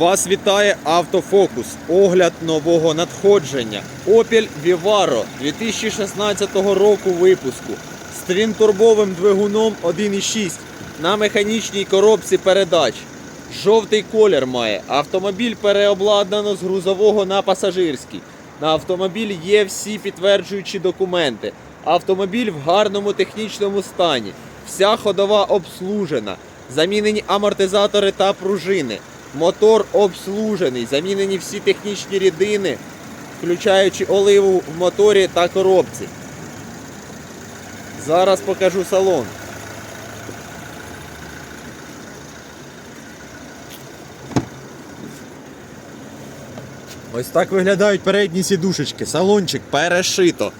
Вас вітає автофокус. Огляд нового надходження. Opel Vivaro 2016 року випуску з твінтурбовим двигуном 1.6 на механічній коробці передач. Жовтий колір має. Автомобіль переобладнано з грузового на пасажирський. На автомобіль є всі підтверджуючі документи. Автомобіль в гарному технічному стані. Вся ходова обслужена. Замінені амортизатори та пружини. Мотор обслужений. Замінені всі технічні рідини, включаючи оливу в моторі та коробці. Зараз покажу салон. Ось так виглядають передні сідушечки. Салончик перешито.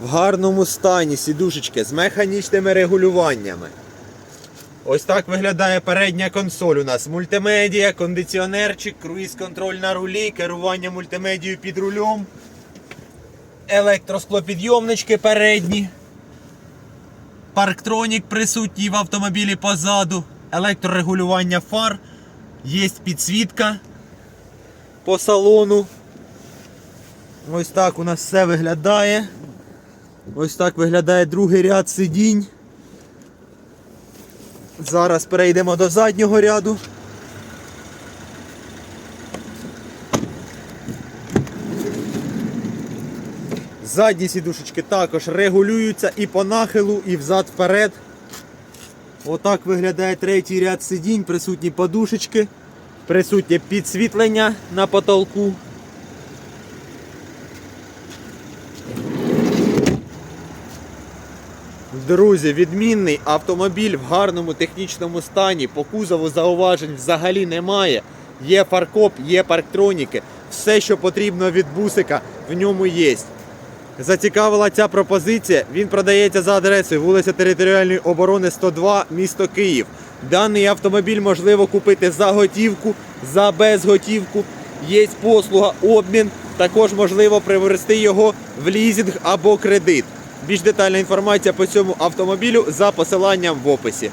В гарному стані сідушечки з механічними регулюваннями. Ось так виглядає передня консоль у нас. Мультимедіа, кондиціонерчик, круїз-контроль на рулі, керування мультимедією під рулем. Електросклопідйомнички передні. Парктронік присутній в автомобілі позаду. Електрорегулювання фар. Є підсвітка по салону. Ось так у нас все виглядає. Ось так виглядає другий ряд сидінь. Зараз перейдемо до заднього ряду. Задні сідушечки також регулюються і по нахилу, і взад вперед. Отак виглядає третій ряд сидінь, присутні подушечки, присутнє підсвітлення на потолку. Друзі, відмінний автомобіль в гарному технічному стані. По кузову зауважень взагалі немає. Є фаркоп, є парктроніки. Все, що потрібно від бусика, в ньому є. Зацікавила ця пропозиція. Він продається за адресою вулиця Територіальної оборони 102, місто Київ. Даний автомобіль можливо купити за готівку, за безготівку. Є послуга обмін. Також можливо привести його в лізинг або кредит. Більш детальна інформація по цьому автомобілю за посиланням в описі.